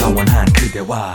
바원한 그대와.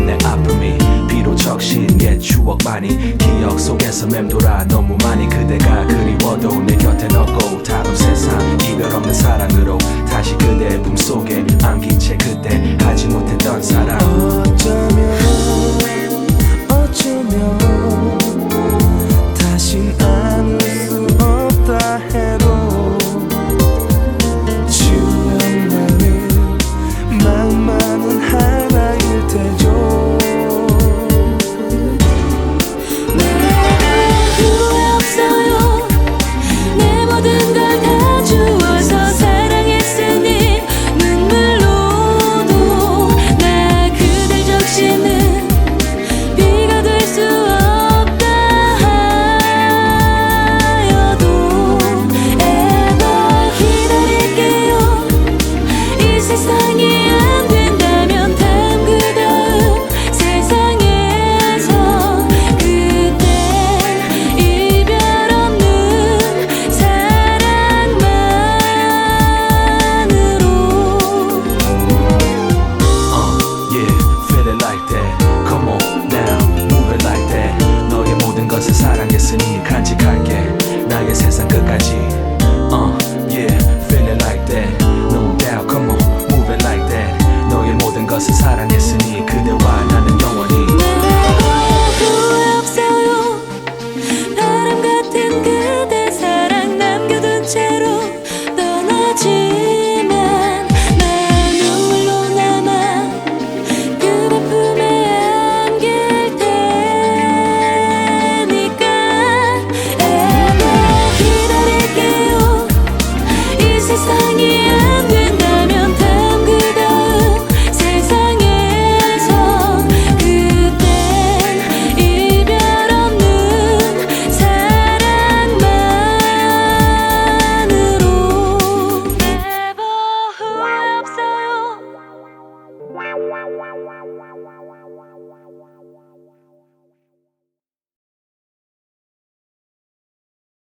옛 추억만이. 기억 속에서 맴돌아 너무 많이. 그대가 그리워도 내 곁엔 없고 다른 세상 이별 없는 사랑으로 다시 그대 끝까지 uh, yeah.